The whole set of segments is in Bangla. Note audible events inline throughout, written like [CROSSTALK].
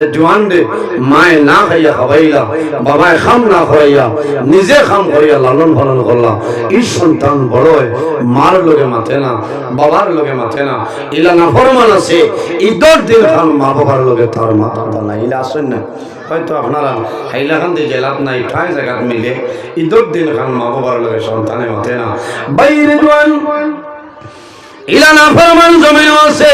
জোয়ান রে, মায়ে না খাইয়া খাওয়াইলা বাবায় খাম না খাওয়াইয়া নিজে খাম করিয়া লালন পালন করলা। এই সন্তান বড় মার লোকে মাথে না, বাবার লোকে মাথে না। ইলা না ফরমান আছে ঈদর দিন খান মা বাবার লোকে তার মাথা না ইলা আসেন না, হয়তো আপনারা হাইলাখান দিয়ে জেলাত নাই, ঠাই জায়গাত মিলে ঈদর দিন খান মা বাবার লোকে সন্তানে মাথে না। বাইরে জোয়ান ইলা না ফরমান জমিন আছে।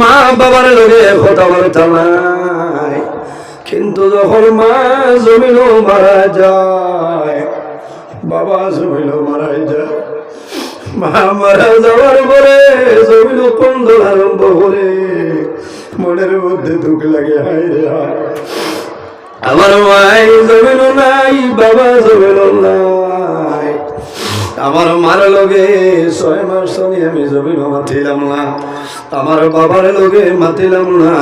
মা বাবার লোকে কথাবার্তা নাই কিন্তু যখন মা জমিনও মারা যায়, বাবা জমিনও মারা যায়। মা মারা যাওয়ার পরে জমিন কন্দল আরম্ভ করে মনের মধ্যে দুঃখ লাগে, হায় আমার মাই জমিন নাই বাবা নাই আমার মার লগে ছয় মাস সঙ্গে আমি জমিন মাতিলাম না। আমার বাবার লগে মাতিলাম না।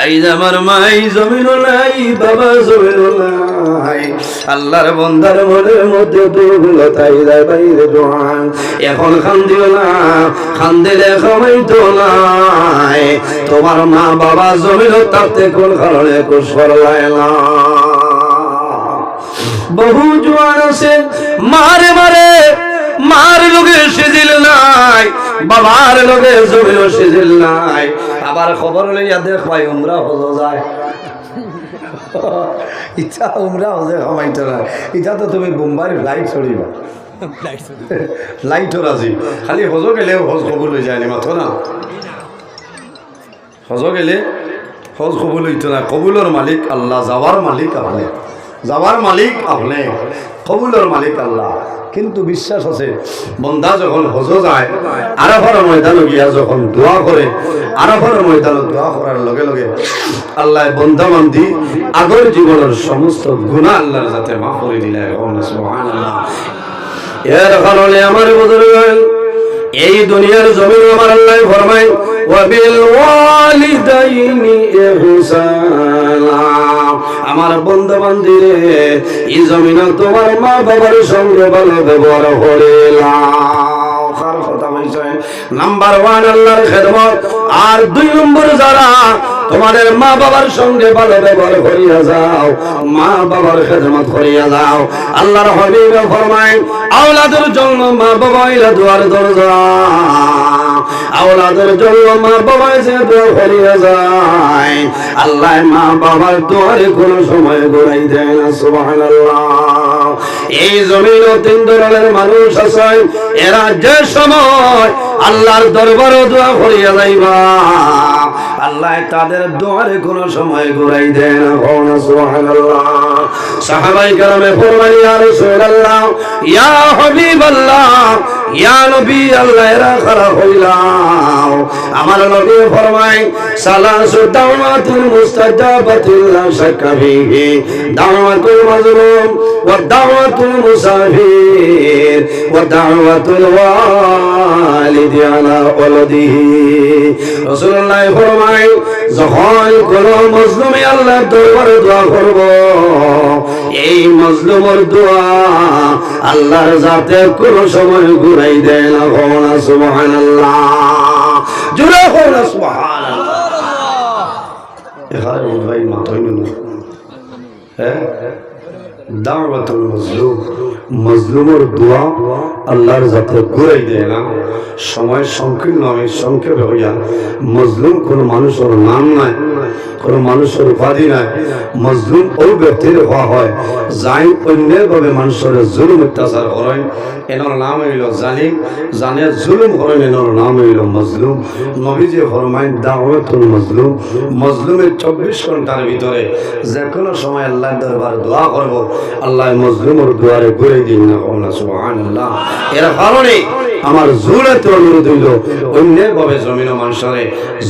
আইজ আমার মাই জমিন নাই, বাবা জমিন নাই। আল্লাহর বন্দার মনের মধ্যে দুর্বলতাই দেয় বাইরে জোয়ান এখন খান দিও না খান দিলে খামাই তো নাই তোমার মা বাবা জমিন তাতে কোন কারণে কুসর না। বহু জোয়ান আছে মারে মারে মার লোকে সিজিল নাই বাবার লোকে জমিও সিজিল নাই। আবার খবর লইয়া দেখ ভাই উমরা হজ যায়। [LAUGHS] ইচ্ছা উমরা হজে খামাইতো না। ইচ্ছা তো তুমি বোম্বাই ফ্লাইট চড়িবা লাইটও রাজি খালি হজ গেলেও হজ খবর লই যায় মাথো না? হজ গেলে হজ কবুল হইতো না। কবুলের মালিক আল্লাহ যাওয়ার মালিক আপনি। যাওয়ার মালিক আপনি, কবুলের মালিক আল্লাহ। কিন্তু বিশ্বাস আছে, বন্দা যখন হজ যায়, আরাফার ময়দানে গিয়া যখন দোয়া করে, আরাফার ময়দানে দোয়া করার লগে লগে আল্লাহ বন্দা বান্ধি আগর জীবনের সমস্ত গুণা আল্লাহর যাতে মাফ করে দিলে এর কারণে আমার বুজুর্গ, এই দুনিয়ার জমিন আমার আল্লাহ ফরমায় আমার বন্ধু বান্ধবীরে এই জমিন তোমার মা বাবার সঙ্গে ভালো ব্যবহার করে লাও কথা বলছে। নাম্বার ওয়ান আল্লাহর খেদমত। আর দুই নম্বর যারা তোমাদের মা বাবার সঙ্গে ভালো ব্যবহার করিয়া যাও। মা বাবার খেদমত করিয়া যাও। আল্লাহর হবিব ফরমায়, আওলাদের জন্য মা বাবা এরা দুয়ার দরজা। আওলাদের জন্য মা বাবা যে দোয়া করিয়া যায়। আল্লাহ মা বাবার দুয়ারে কোনো সময় ঘুরাই দেয় না, সুবহানাল্লাহ। এই জমিন তিন ধরনের মানুষ আছে। এরা যে সময় আল্লাহর দরবারও দোয়া করিয়া যাইবা। আল্লাহ তাদের দোয়ারে কোনো সময় ঘুরাই দেন সাহাবাই কারামে ফরমান ইয়া রাসূলুল্লাহ, ইয়া হাবিবাল্লাহ, ইয়া নবী, আল্লাহ এরা খারাপ হইলাম। আমার নবী সালাসু দাওয়াতুল মুস্তাজাবাতিল দাওয়াতুল মাজলুম ওয়া দাওয়াতুল মুসাফির ওয়া দাওয়াতুল ওয়ালিদি আলা রাসূলুল্লাহ ফরমায় যখন কোন মজলুমে আল্লাহ দরবারে দোয়া করব, এই মজলুমের দোয়া আল্লাহর যাতে কোন সময় ঘুরাই দেয় না ভগবান সুবহান আল্লাহ জুড়ে হল সুবহান আল্লাহ এখানে মাথায় হ্যাঁ? দাওয়াতুল মজলুম। মজলুমের দোয়া আল্লাহর যাতে ঘুরাই দেয় না। সময় সংকীর্ণ আমি সংক্ষেপে হইয়া। মজলুম কোন মানুষের নাম নাই, কোন মানুষের উপাধি নাই। মজলুম ওই ব্যক্তির হওয়া হয়। মানুষের জুলুম অত্যাচার করেন, এনার নাম হইল জালিম। জানে জুলুম করেন, এনার নাম হইল মজলুম। নবীজি ফরমাইন, দাওয়াতুল মজলুম। মজলুমের চব্বিশ ঘণ্টার ভিতরে যে কোনো সময় আল্লাহ দরবার দোয়া করব আল্লাহ মজলুমের দুয়ারে ঘুরে দিন না সুবহানাল্লাহ। এর কারণে আমার জুলেতে অনুরোধ হইল অন্যের ভাবে জমিন মানুষরে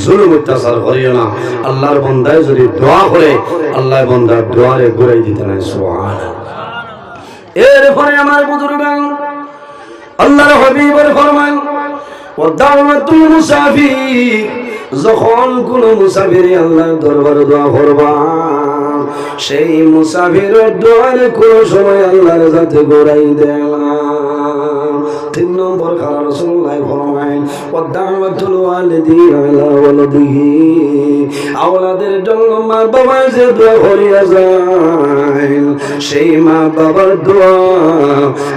জুলুম অত্যাচার করিও না। আল্লাহর বন্দায় যদি দোয়া করে আল্লাহ বন্দার দোয়ারে ঘুরাই দিতে নাই, সুবহানাল্লাহ। এরপরে আমার বুজুর্গ, আল্লাহর হাবিবের ফরমান ও দাওয়াতুল মুসাফির, যখন কোন মুসাফির আল্লাহ দরবারে দোয়া করবা। সেই মুসাফিরের দোয়ারে কোন সময় আল্লাহর যাতে গোড়াই দেয় তিন নম্বর খানা রসুল্লাহ ফরমাইন ওয়াদাওয়াতুল ওয়ালিদি আলা আওলাদের জন্য মা বাবা যে দোয়া করিয়া যায়, সেই মা বাবার দোয়া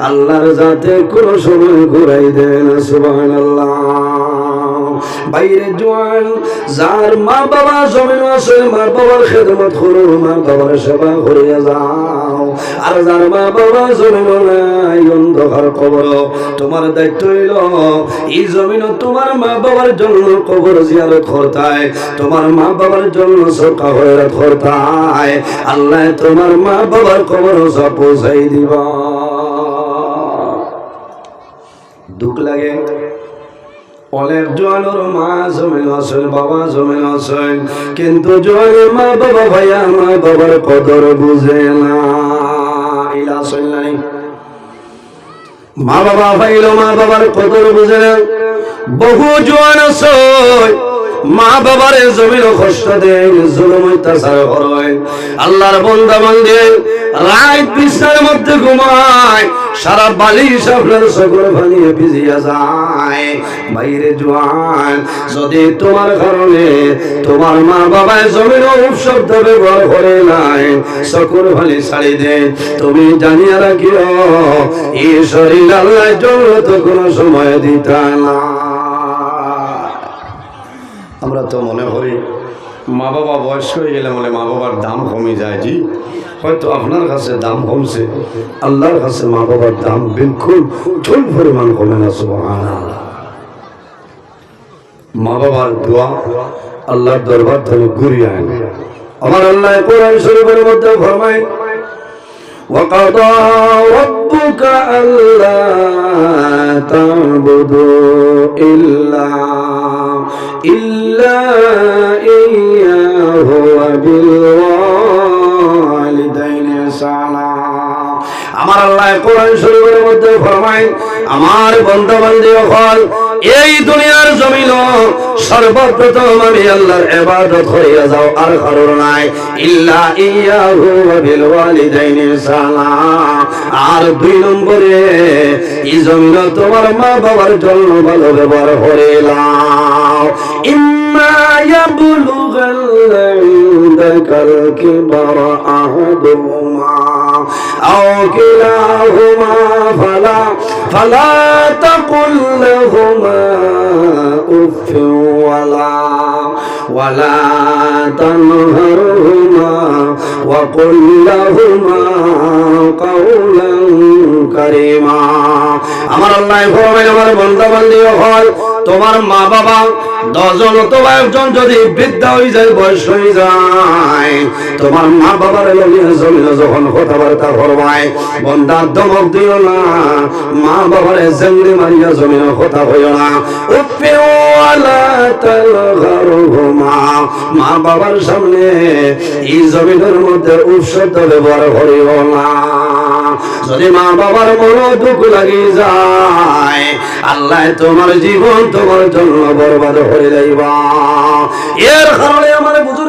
আল্লাহর যাতে কোনো সময় ঘুরাই দেন সুবহানাল্লাহ। বাইরে জোয়ান, যার মা বাবা জমিন আছে মা বাবার খেদমত করো মা বাবার সেবা করিয়া যাও। আর যার মা বাবা জমিন নাই, অন্ধকার কবর, তোমার দায়িত্ব হইল এই জমিন তোমার মা বাবার জন্য কবর জিয়ারত করতায়, তোমার মা বাবার জন্য সরকা হয়ে করতায়। আল্লাহ তোমার মা বাবার কবর সব পৌঁছাই দিবা। দুঃখ লাগে? অনেক জোয়ানোর মা জমিন আছেন, বাবা জমিন আছেন। কিন্তু জোয়ানের মা বাবা ভাইয়া মা বাবার কদর বুঝে না। মা বাবা ভাইল মা বাবার কদর বুঝে না। বহু জোয়ান আছে। মা বাবারে জমিন কষ্ট দেন জুলুম অত্যাচার করেন আল্লাহর বন্দা বন্দে রাত বিছানার মধ্যে ঘুমায়, সারা বালিশ আপনার সকল ভাঙিয়ে ভিজিয়া যায়। বাইরে জোয়ান, যদি তোমার কারণে তোমার মা বাবায় জমিন শব্দ ব্যবহার করে নাই সকল ভালি ছাড়ি দে তুমি জানিয়া রাখিও, এই শরীর আল্লাহ জন্য তো কোনো সময় দিতা না। আমরা তো মনে করি মা বাবা বয়স্ক হয়ে গেলে বলে মা বাবার দাম কমে যায় জি হয়তো আপনার কাছে দাম কমছে আল্লাহর কাছে মা বাবার দাম বিলকুল চুল পরিমাণ কমে না সুবহানাল্লাহ মা বাবার দোয়া আল্লাহর দরবার ধরে ঘুরিয়ে আনে আমার আল্লাহ কোরআন শরীফের মধ্যে ফরমায় وقضى ربك ألا تعبدوا إلا إلا إياه وبالوالدين إحسانا. আমার আল্লাহ কোরআন শরীফের মধ্যে ফরমায়, আমার বন্ধু বান্ধব হল, এই দুনিয়ার জমিন সর্বপ্রথম আমি আল্লাহর ইবাদত করিয়া যাও, আর কারণ নাই। ইল্লা ইয়াহু ওয়া বিল ওয়ালিদাইনি ইহসানা আর দুই নম্বরে, এই জমিন তোমার মা বাবার জন্য ভালো ব্যবহার করিলাম ইম্মা ইয়াবলুগাল ইনদাকাল কিবারা আহাদুহুমা। أو كلاهما فلا فلا تقل لهما أف ولا ولا تنهرهما وقل لهما قولا আমার আল্লাহ ভরবেন আমার হয়। তোমার মা বাবা দশজন অথবা একজন যদি বৃদ্ধা হয়ে যায়, বয়স হয়ে যায়, তোমার মা বাবার যখন কথাবার্তা বন্ধার দমক দিও না মা বাবার জঙ্গলি মারিয়া কথা হইও না। মা বাবার সামনে এই জমিনের মধ্যে উৎসব ব্যবহার করিও না। যদি মা বাবার কোনো দুঃখ লাগে যায়, আল্লাহ তোমার জীবন তোমার জন্য বরবাদ হয়ে যাইবা এর কারণে আমার বুজুর্গ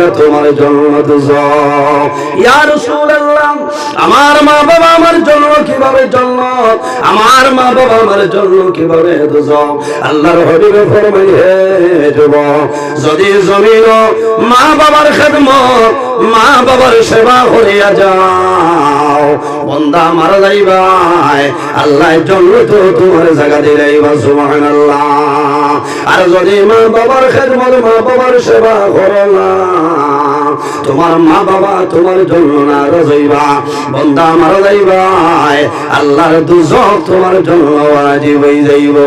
এরা তোমার রাসূলুল্লাহ, আমার মা বাবা আমার জন্য কীভাবে জন্য আমার মা বাবা আমার কীভাবে আল্লাহর ফরমাই হে যদি জমিন মা বাবার খেদমত, মা বাবার সেবা করিয়া যাও। বন্দা মারা যাইবাই আল্লাহ জন্য তো তোমার জায়গা দিলাইবা সুবহানাল্লাহ। আর যদি মা বাবার খেদমত, মা বাবার সেবা করো না, তোমার মা বাবা তোমার জন্য না রজইবা বন্দা মারা যাইবাই আল্লাহর দুজক তোমার জন্য ওয়াজিব হয়ে যাইব।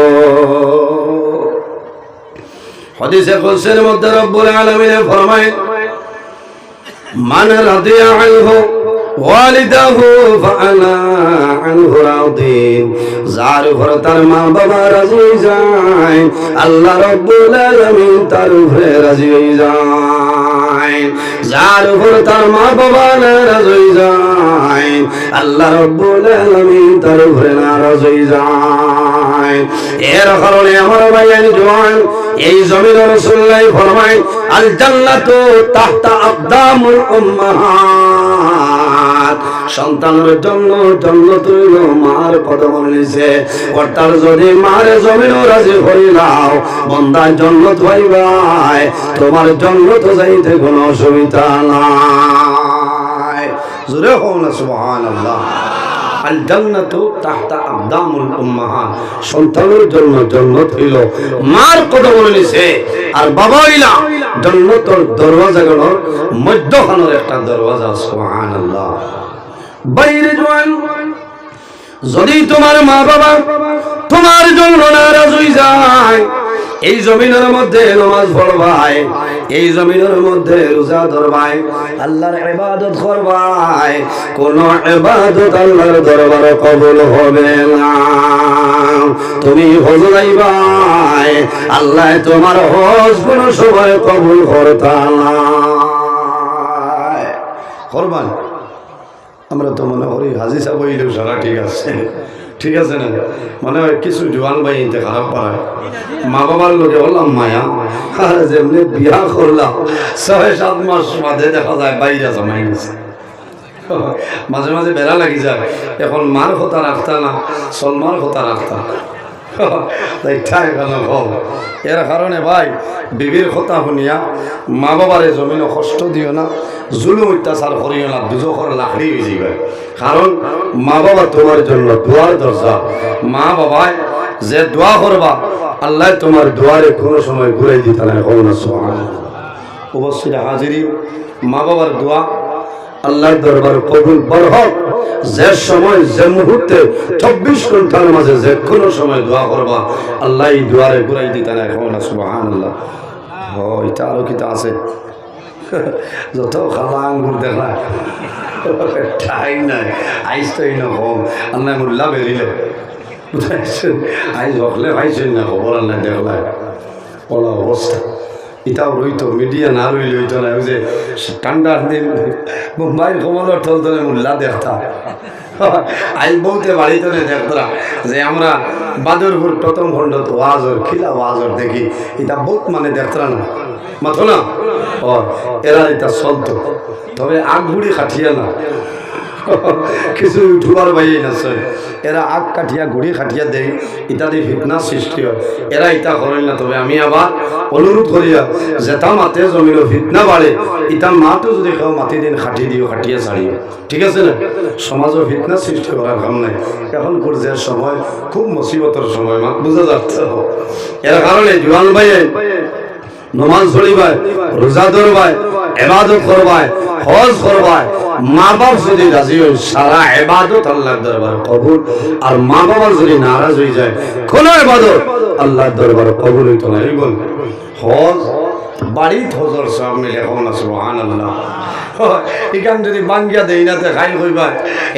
হাদিসে কুদসির মধ্যে রব্বুল আলামিন ফরমায়, মান রাদিয়া আনহু ওয়ালিদাহু ফাআনা আনহু রাদিন যার উপর তার মা বাবা রাজি যায়, আল্লাহ রাব্বুল আলামিন তার উপরে রাজি হয়ে যায়। যার উপর তার মা বাবা রাজি হয়ে আল্লাহ তার উপরে নারাজ হয়ে যায়। এর কারণে আমার ভাইয়ান জোয়ান, এই জমিন রাসূলুল্লাহ ফরমায় আল জান্নাতু তাহতা উম্মাহাত। সন্তানের জন্য জন্য তৈল মার কথা বলে নিছে। অর্থাৎ যদি মারে জমিনও রাজি হইলাও বন্দার জন্য হইবাই তোমার জন্য তো যাইতে কোনো অসুবিধা নাই। জোরে হও না, সুবহানাল্লাহ। আল জান্নাতু তাহতা আকদামুল উম্মাহাত সন্তানের জন্য জান্নাত হইল। মার বলে নিছে? আর বাবা হইলা জান্নাতের দরওয়াজাগুলোর মধ্যখানের একটা দরওয়াজা, সুবহানাল্লাহ। বাইরে জোয়ান, যদি তোমার মা বাবা তোমার জন্য নারাজ হয়ে যায় এই জমিনের মধ্যে নামাজ পড়বাই এই জমিনের মধ্যে রোজা ধরবাই আল্লাহর ইবাদত করবাই কোন ইবাদত আল্লাহর দরবারে কবুল হবে না। তুমি হজ যাইবাই আল্লাহ তোমার হজ কোন সময় কবুল করতা না। করবান আমরা তো মনে করি হাজি সাহেব সারা ঠিক আছে। ঠিক আছে না? মানে কিছু জোয়ান ভাই ইনতে পায় মা বাবার লোকে বললাম, মায়া যেমনি বিয়া করলাম, ছয়, সাত মাস মাঝে দেখা যায় বাইরে জমাই গেছে। মাঝে মাঝে বেড়া লাগি যায়। এখন মার কথা রাখতা না, সলমার কথা রাখতা [LAUGHS] তাই কেন এর কারণে ভাই, বিবির কথা শুনিয়া মা বাবারে জমিনে কষ্ট দিও না, জুলুম অত্যাচার করিও না দুজখর লাকড়ি হয়ে যাবে কারণ মা বাবা তোমার জন্য দোয়ার দরজা মা বাবায় যে দোয়া করবা আল্লাহ তোমার দোয়ারে কোনো সময় ঘুরে দিতে না হোক না সোহান অবশ্যই হাজিরি মা বাবার দোয়া আল্লাহর দরবার কবুল বরহক যে সময়, যে মুহূর্তে চব্বিশ ঘণ্টার মাঝে যে কোনো সময় দোয়া করবা, আল্লাহ এই দুয়ারে ঘুরাই দিতে এখন সুবাহান আল্লাহ এটা আরও কিতা আছে? [LAUGHS] যত খালা আঙ্গুর দেখা, ঠাই নাই, আইস তো এই নকম আল্লাহ মুল্লা বেরিলে। আইস হকলে ভাইছেন না, খবর আল্লাহ দেখলায় বলা অবস্থা। ইটাও রইতো মিডিয়া না রইলে হইতো না যে ঠান্ডার দিন মুম্বাইয়ের কমলের থল ধরে মুল্লা দেখতা। আই বউতে বাড়িতে দেখতরা, যে আমরা বাদরপুর প্রথম খণ্ড তো ওয়াজর, খিলা ওয়াজর দেখি এটা বহুত মানে দেখতরা না। মাথো না? এরা এটা চলতো। তবে আগ বুড়ি খাটিয়া না। কিছু উঠবার বাইয়ে নাচয় এরা আগ কাঠিয়া ঘুড়ি খাটিয়া দেয় ইত্যাদি ফিটনা সৃষ্টি হয়। এরা ইটা করেন না, তবে আমি আবার অনুরোধ করিয়া যেটা মাতে জমিন ফিটনা বাড়ে ইটা মাতো যদি কেউ মাতি দিন খাটি দিও খাটিয়া ছাড়িও। ঠিক আছে না? সমাজও ফিটনা সৃষ্টি করার কাম নাই। এখন যে সময়, খুব মুসিবতের সময়, মাত বোঝা যাচ্ছে। এর কারণে জোয়ান ভাইয়ে, নমাজ পড়িবায় রোজা ধরবায় এবাদত করবায়, হজ করবায় মা বাপ যদি রাজি হয়, সারা এবাদত আল্লাহর দরবার কবুল। আর মা বাবা যদি নারাজ হয়ে যায়, কোন এবাদত আল্লাহর দরবার কবুল হইতো না। এই বল, হজ বাড়ি হজর সব মিলে এখন সুবহান এখান যদি বাঙ্গিয়া দেই না খাই কইবা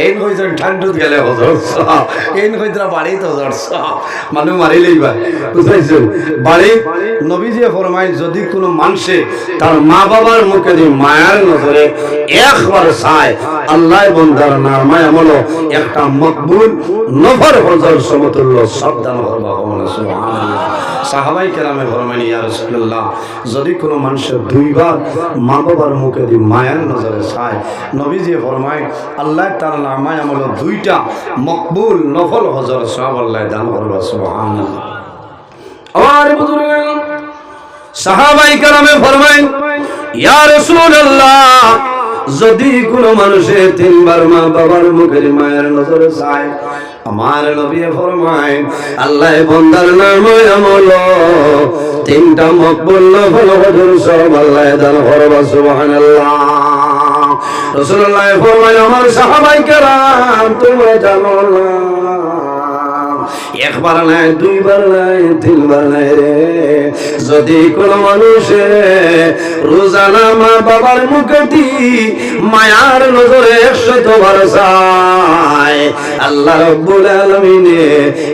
এই কইছে ঠান্ডুত গেলে হজর সব এই কইতরা বাড়ি হজর মারি লইবা। বাড়ি নবীজি ফরমাই যদি কোনো মানুষে তার মা বাবার মুখে দিয়ে মায়ার নজরে একবার চায় আল্লাহ বন্দার নামায় আমল, একটা মকবুল নফর হজর সমতুল্য সাবধান করবা সুবহানাল্লাহ। সাহাবাই কেরামে ফরমাইনি, ইয়া রাসূলুল্লাহ, যদি কোনো মানুষের দুইবার মা বাবার মুখে দিয়ে মায়ার নজরে চায়, নবীজি ফরমায়, আল্লাহ তার নামায় আমল দুইটা মকবুল নফল হজর সব আল্লাহ দান করবা সুবহানাল্লাহ। আমার বুজুর্গ সাহাবাই কালামে ফরমাই ইয়া রাসূলুল্লাহ, যদি কোনো মানুষের তিনবার মা বাবার মুখের মায়ের নজরে চায় আমার নবী ফরমায় আল্লাহ বন্দার নাম আমল। তিনটা মকবুল নফল হজুর সব আল্লাহ দান করবা সুবহানাল্লাহ। রাসূলুল্লাহ ফরমায়, আমার সাহাবাই কেরাম, তোমরা জানো না। একবার নাই দুইবার নাই তিনবার নাই রে। যদি কোন মানুষে রোজানা মা বাবার মুখটি মায়ার নজরে একশত বার চায় আল্লাহ রব্বুল আলামিনে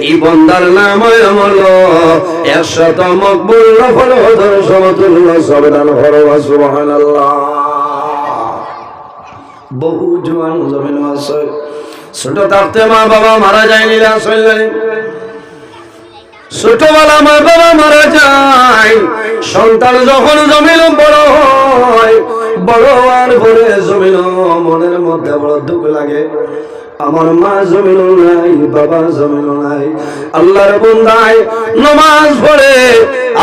এই বন্দার নাম আমল, একশত মকবুল নফল হদর সমতুল্য সবদান হরবা সুবহানাল্লাহ। বহু জোয়ান জমিন আছে ছোট থাকতে মা বাবা মারা যায়নি ছোটবেলা মা বাবা মারা যায়, সন্তান যখন জমিল বড় হয়, বড় আর ভরে জমিল মনের মধ্যে বড় দুঃখ লাগে। আমার মা জমিন নাই, বাবা জমিন নাই। আল্লাহর বন্দায় নমাজ পড়ে,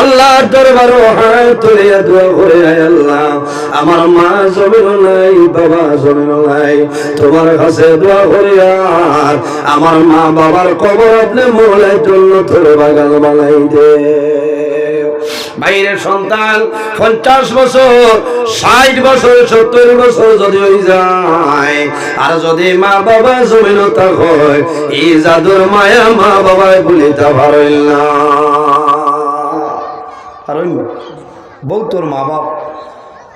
আল্লাহর দরবার হাত তুলিয়া দোয়া করে আল্লাহ, আমার মা জমিন নাই, বাবা জমিন নাই। তোমার কাছে দোয়া করি আর, আমার মা বাবার কবর আপনি মোলাই জন্য তোর বাগান বানাই দে বাইরের সন্তান পঞ্চাশ বছর, ষাট বছর, সত্তর বছর যদি হয়ে যায়, আর যদি মা বাবা জমিনতা হয়, এই জাদুর মায়া মা বাবায় বলিতে পারেন না। বউ তোর মা বাপ,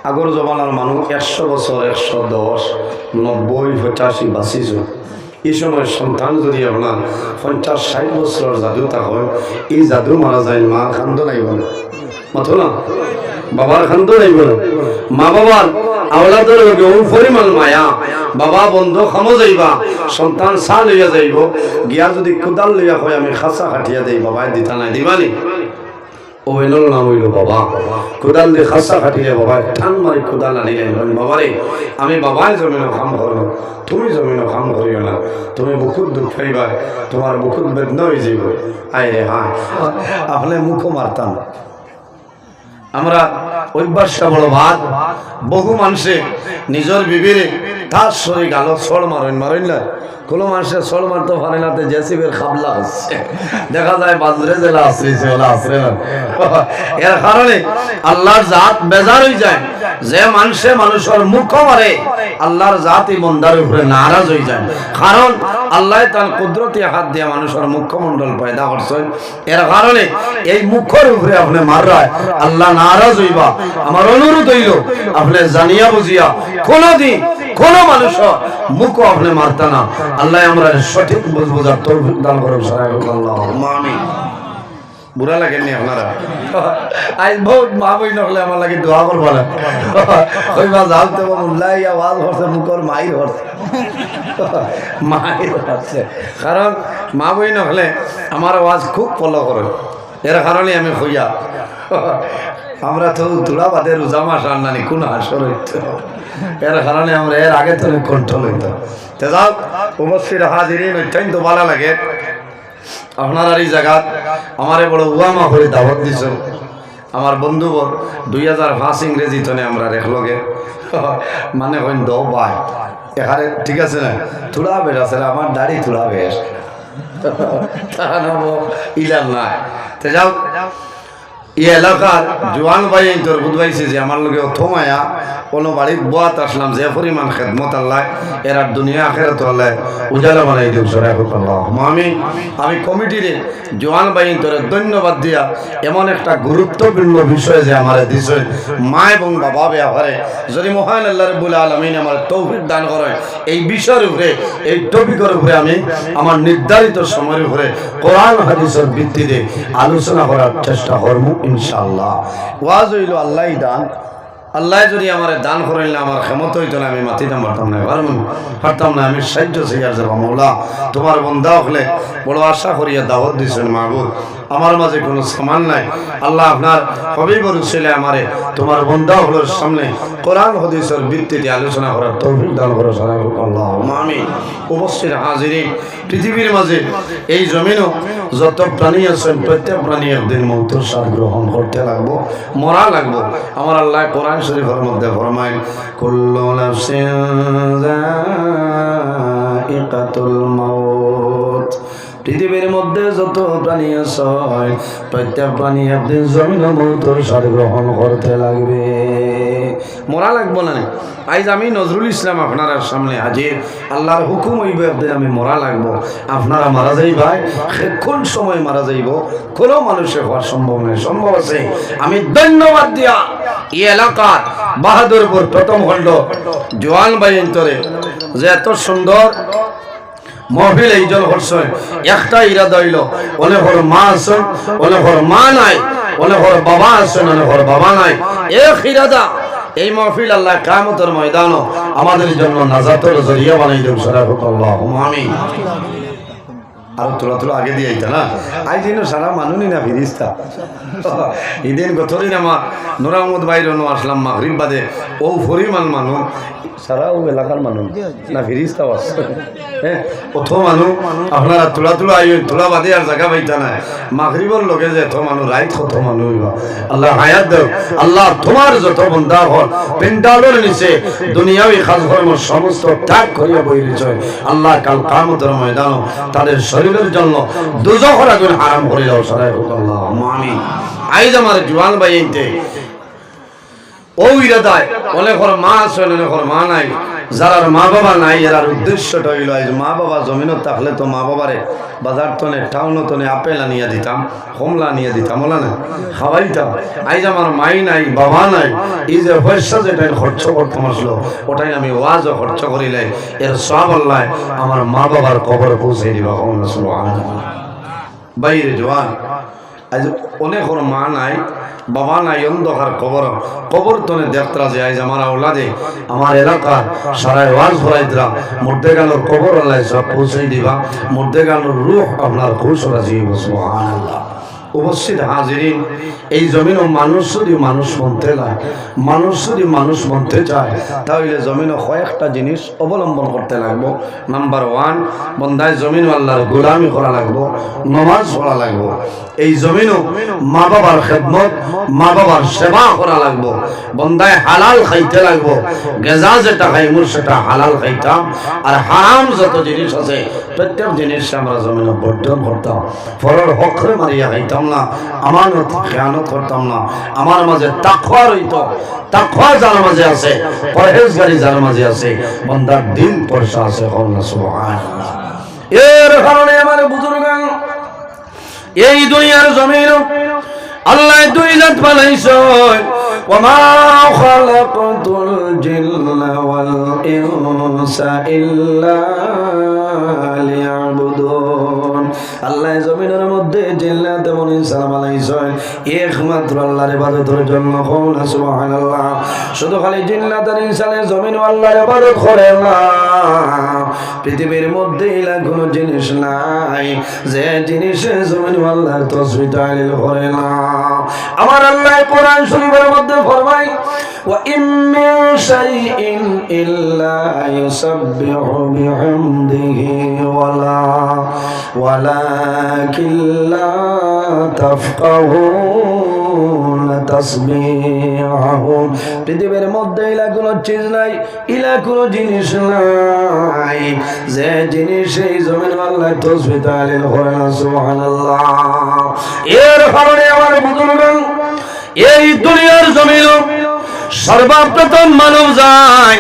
আগর জমানার মানুষ একশো বছর, একশো দশ, নব্বই, পঁচাশি বাঁচিছ এই সময় সন্তান যদি আপনার পঞ্চাশ, ষাট বছরের জাদু তা হয়, এই জাদু মারা যায়, মা খান্দ লাগবে না মাথো না বাবার খান তো নাইব না মা বাবার আওলাদের লগে ও পরিমাণ মায়া। বাবা, বন্ধ, খামো যাইবা। সন্তান চা লইয়া যাইব। গিয়া যদি কোদাল লইয়া হয়, আমি খাসা কাটিয়া দেই। বাবাই দিতা নাই দিবানি ও এনল নাম হইল বাবা। কোদাল দিয়ে খাসা কাটিলে বাবা টান মারি কোদাল আনিলেন বাবারে আমি বাবাই জমিন কাম করব তুমি জমিন কাম করিও না। তুমি বহুত দুঃখ পাইবা তোমার বহুত বেদনা হয়ে যাইব আয় রে হ্যাঁ আপনি মুখও মারতাম আমরা অভ্যাসটা বড় ভাত বহু মানুষে নিজের বিবিরে তার শরীর গালো, ছড় মারেন মারেন না। কোনো মানুষের সর মারতে পারে না, তো জেসিবের খাবলা হচ্ছে। দেখা যায় বাজরে জেলা আশ্রিছে ওলা আশ্রে না। এর কারণে আল্লাহর জাত বেজার হয়ে যায়। যে মানুষে মানুষের মুখ মারে, আল্লাহর জাত মন্দার উপরে নারাজ হয়ে যায়। কারণ আল্লাহ তার কুদরতি হাত দিয়ে মানুষের মুখ্যমণ্ডল পয়দা করছেন এর কারণে এই মুখের উপরে আপনি মাররায় আল্লাহ নারাজ হইবা। আমার অনুরোধ হইল, আপনি জানিয়া বুঝিয়া কোনদিন কোন মানুষ মুখ আপনি মারতা না। আল্লাহ আমরা সঠিক বুঝ বোঝার তৌফিক দান বুড়া লাগেননি আপনারা? আজ বহুত মা বই আমার লাগে দোয়া করবা না। কইবা যাও তো উল্লাই আওয়াজ হচ্ছে মুখর মাইর হচ্ছে। মায়ের আছে কারণ মা বই নহলে আমার আওয়াজ খুব ফলো করে। এর কারণে আমি হইয়া আমরা তো তুলা বাদে রোজা মাস আর নানি কোন হাসর এর কারণে আমরা এর আগে তো কন্ট্রোল হইতো। তে যাও, উপস্থিত হাজিরিন, অত্যন্ত ভালো লাগে। আপনার এই জায়গাত আমারে বড় উয়ামা করে দাওয়াত দিছ। আমার বন্ধু বর দুই হাজার পাঁচ ইংরেজি তনে আমরা রেখলগে মানে হইন দ বাই। এখানে ঠিক আছে না? তুলা বেশ আছে আমার দাড়ি তুলা বেশ ইলাল নাই। তে যাও। এই এলাকার জোয়ান ভাই, এই তোর বুধবাইছে যে আমার লগে থমায়া কোনো বাড়ির বোয়াত আসলাম যে পরিমাণ খেদমত আল্লাহ, এরা দুনিয়া আখেরাত আল্লাহ, উজালা বানাই দিও আমি আমি কমিটিরে জোয়ান ভাই তোর ধন্যবাদ দিয়া এমন একটা গুরুত্বপূর্ণ বিষয় যে আমার দিছে, মা এবং বাবা ব্যাপারে যদি মহান আল্লাহ রব্বুল আলমিন আমার তৌফিক দান করে, এই বিষয়ের উপরে, এই টপিকের উপরে আমি আমার নির্ধারিত সময়ের উপরে কোরআন, হাদিসের ভিত্তিতে আলোচনা করার চেষ্টা করব। ইনশাআল্লাহ। ওয়াজ হইল আল্লাহ দান। আল্লাহ যদি আমার দান করাইলে আমার ক্ষমতা হইতো না, আমি মাতিতাম পারতাম না পারতাম পারতাম না, আমি সাহায্য সিয়ার যাব মৌলা। তোমার বন্ধা হলে বড় আশা করিয়া দাওয়াত দিয়েছেন মাহবুব আমার মাঝে কোনো সামান নাই। আল্লাহ আপনার হবেই বড় ছেলে আমারে তোমার বন্ধা হলোর সামনে কোরআন, হদিসের ভিত্তিতে আলোচনা করার তৌফিক দান করো সারা আল্লাহ আমি উপস্থিত হাজিরিন। পৃথিবীর মাঝে এই জমিনও যত প্রাণী আছেন প্রত্যেক প্রাণী একদিন মৌতের সার গ্রহণ করতে লাগবো, মরা লাগবো। আমার আল্লাহ কোরআন শরীফের মধ্যে ফরমায়, কুল্লু ইকাতুল মৌত পৃথিবীর মধ্যে যত প্রাণী আছে, প্রত্যেক প্রাণী একদিন জমিন মৌতের স্বাদ গ্রহণ করতে লাগবে। মরা লাগবো না। আইজ আমি নজরুল ইসলাম আপনার সামনে হাজির। আল্লাহর হুকুম হইব একদিন আমি মরা লাগবো। আপনারা মারা যাই ভাই কোন সময় মারা যাইব। কোনো মানুষের হওয়ার সম্ভব নয় সম্ভব আছে। আমি ধন্যবাদ দিয়া এই এলাকার বাহাদুরপুর প্রথম খণ্ড জোয়ান ভাই অন্তরে যে এত সুন্দর মহফিল এইজন করছেন একটা ইরাদা হইল অনেকর মা আছেন অনেকর মা নাই অনেকর বাবা আছেন অনেকর বাবা নাই। এক ইরাদা, এই মহফিল আল্লাহ কামতের ময়দানও আমাদের জন্য নাজাতের জরিয়া বানাই দেব সারা আল্লাহ আমিন। আর তোলা তোলা আগে দিয়ে আইতা না? আই দিন সারা মানুনই না ফিরিস্তা। ইদিন গতদিন আমার নোরা মোহাম্মদ বাইর আসলাম মাগরিব বাদে, ও পরিমাণ মানুষ সারা ও এলাকার মানুষ না ফিরিস্তাও আছে। [LAUGHS] হ্যাঁ কত মানুষ আপনারা তোলা তোলা আই তোলা বাদে আর জায়গা পাইতা না মাগরিবর লগে যে এত মানুষ রাইত কত মানুষ হইবা। আল্লাহ হায়াত দেও আল্লাহ তোমার যত বন্ধা হল পেন্ডালের নিচে দুনিয়াবি খাস সমস্ত ত্যাগ করিয়া বইরেছ আল্লাহ কাল কামতের ময়দান তাদের শরীরের জন্য দুজখর আগুন হারাম করে দাও সারাই হোক আল্লাহ। আমিন। আইজ আমার জোয়ান ভাই ও ইরাদায় ওর মা আছে অনেক ওর মা নাই। যারার মা বাবা নাই, এরার উদ্দেশ্যটা হইল, আজ মা বাবা জমিনত থাকলে তো মা বাবারে বাজার তনে, টাউন তনে আপেল আনিয়া দিতাম, কমলা আনিয়া দিতাম ওলা না? খাওয়াইতাম। আইজ আমার মাই নাই, বাবা নাই। এই যে পয়সা যেটা খরচ করতাম আসলো, ওটাই আমি ওয়াজও খরচ করিলে এর সব আল্লাহ আমার মা বাবার কবর পৌঁছে দিবা বাইরে জোয়ান। আজ অনেক ওর মা নাই, বাবা নাই, অন্ধকার কবর। কবর তনে দেখতরা যে আজ আমার ওলাদে আমার এলাকা সারাই ওয়াজ ভরাই দিলাম। মধ্যে গেলোর কবর আল্লাহ সব পৌঁছে দিবা। মধ্যে গেলোর রুখ আপনার খুশ রাজি সুবহানাল্লাহ। উপস্থিত হাজিরিন, এই জমিনও মানুষ যদি মানুষ মনতে চায় মানুষ যদি মানুষ মনতে চায়, তাহলে জমিনও কয়েকটা জিনিস অবলম্বন করতে লাগবো। নাম্বার ওয়ান বন্ধায় জমিন আল্লাহর গোলামি করা লাগবো, নমাজ পড়া লাগবো। এই জমিনও মা বাবার খেদমত মা বাবার সেবা করা লাগবো। বন্ধায় হালাল খাইতে লাগবো। গেজা যেটা খাইমুর সেটা হালাল খাইতাম। আর হারাম যত জিনিস আছে, প্রত্যেক জিনিস আমরা জমিনে বর্জন করতাম। ফলের হকরে মারিয়া খাইতাম। না আমার খেয়ানত করতাম না আমার মাঝে তাকওয়া রইত তাকওয়া যার মাঝে আছে পরহেজগারি যার মাঝে আছে বন্দার দিন পয়সা আছে হল না সুবহানাল্লাহ এর কারণে আমার বুজুর্গ এই দুনিয়ার জমিন আল্লাহ দুই জাত বানাইছে وما خلقت الجن والإنس إلا ليعبدون আল্লাহ জমিনের মধ্যে জিল্লাতে মনে সালাম আলাইছেন একমাত্র আল্লাহর ইবাদতের জন্য কোন সুবহানাল্লাহ শুধু খালি জিল্লাত আর ইনসানে জমিন আল্লাহর ইবাদত করে না পৃথিবীর মধ্যে ইলা কোনো জিনিস নাই যে জিনিসে জমিন আল্লাহর তসবিহ তাহলিল করে না আমার আল্লাহ কোরআন শরীফের মধ্যে ফরমায় وإن من شيء إلا يسبح بحمده ولا ولكن لا تفقهون تسبيحهم পৃথিবীর মধ্যে ইলা কোনো চিজ নাই ইলা কোনো জিনিস নাই যে জিনিস এই জমিন আল্লাহ তসবিহ তাহলিল করে না সুবহানাল্লাহ এর কারণে আমার বুজুর্গ এই দুনিয়ার জমিন সর্বপ্রথম মানব যায়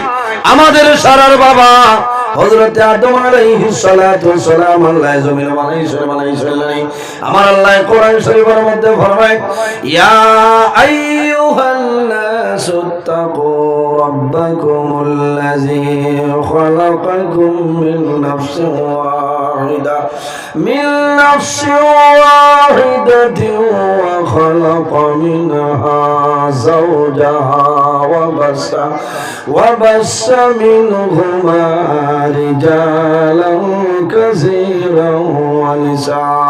আমাদের সারার বাবা হযরত আদম আলাইহিস সালাতু সালাম আল্লাহ জমিন বানাইছে বানাইছে আমার আল্লাহ কোরআন শরীফের মধ্যে ফরমায়, ইয়া আইয়ুহান الناس اتقوا ربكم الذي خلقكم من نفس واحدة. من نفس واحدة وخلق منها زوجها وبس وبس منهما رجالا كثيرا ونساء.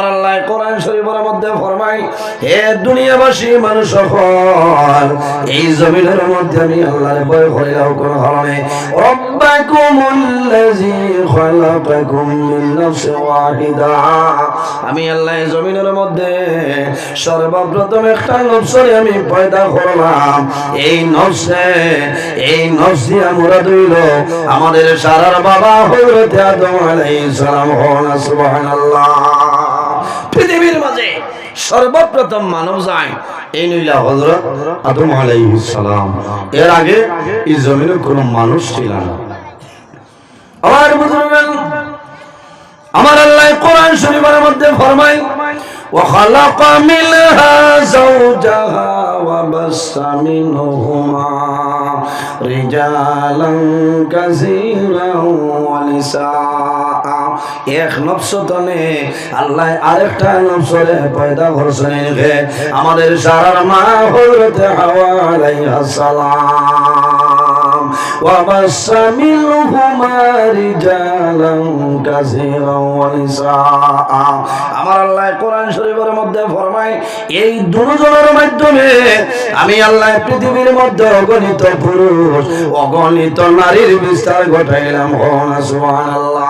আমার আল্লাহ কোরআন শরীফের মধ্যে ফরমাই হে দুনিয়াবাসী, মানুষ সকল, এই জমিনের মধ্যে আমি আল্লাহর ভয় দাও কোন রব্বাকুমুল্লাযী খালাকাকুম মিন ওয়াহিদা। আমি আল্লাহ জমিনের মধ্যে সর্বপ্রথম একটা নফসরে আমি পয়দা করলাম। এই নফসে, এই নফসি আমরা দইল আমাদের সারার বাবা হযরত আদম আলাইহিস সালাম হন, সুবহানাল্লাহ। পৃথিবীর মাঝে সর্বপ্রথম মানব যায় এই নইলা হজরত আদম আলাইহিস সালাম এর আগে এই জমিনে কোনো মানুষ ছিল না আমার বুজুর্গান আমার আল্লাহ কোরআন শরীফের মধ্যে ফরমায় وخلق منها زوجها وبث منهما رجالا كثيرا ونساء এক নফস তনে আল্লাহ আরেকটা নফসরে পয়দা করছেন রে আমাদের সারার মা হযরত হাওয়া আলাইহিস সালাম وبث منهما رجالا كثيرا ونساء আমার আল্লাহ কোরআন শরীফের মধ্যে ফরমায় এই দুজনের মাধ্যমে আমি আল্লাহ পৃথিবীর মধ্যে অগণিত পুরুষ অগণিত নারীর বিস্তার ঘটাইলাম হন সুবহানাল্লাহ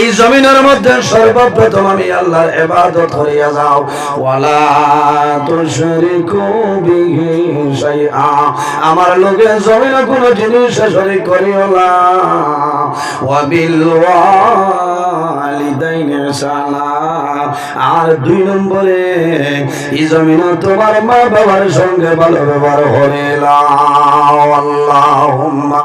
এই জমিনের মধ্যে সর্বপ্রথম আমি আল্লাহর ইবাদত করিয়া যাও। ওয়ালা তুশরিকু বিহি শাইআ। আমার লোকে জমিনে কোনো জিনিস শরীক করিও না। ওয়া বিল ওয়ালিদাইনি ইহসানা আর দুই নম্বরে, এই জমিনে তোমার মা বাবার সঙ্গে ভালো ব্যবহার করে আল্লাহুম্মা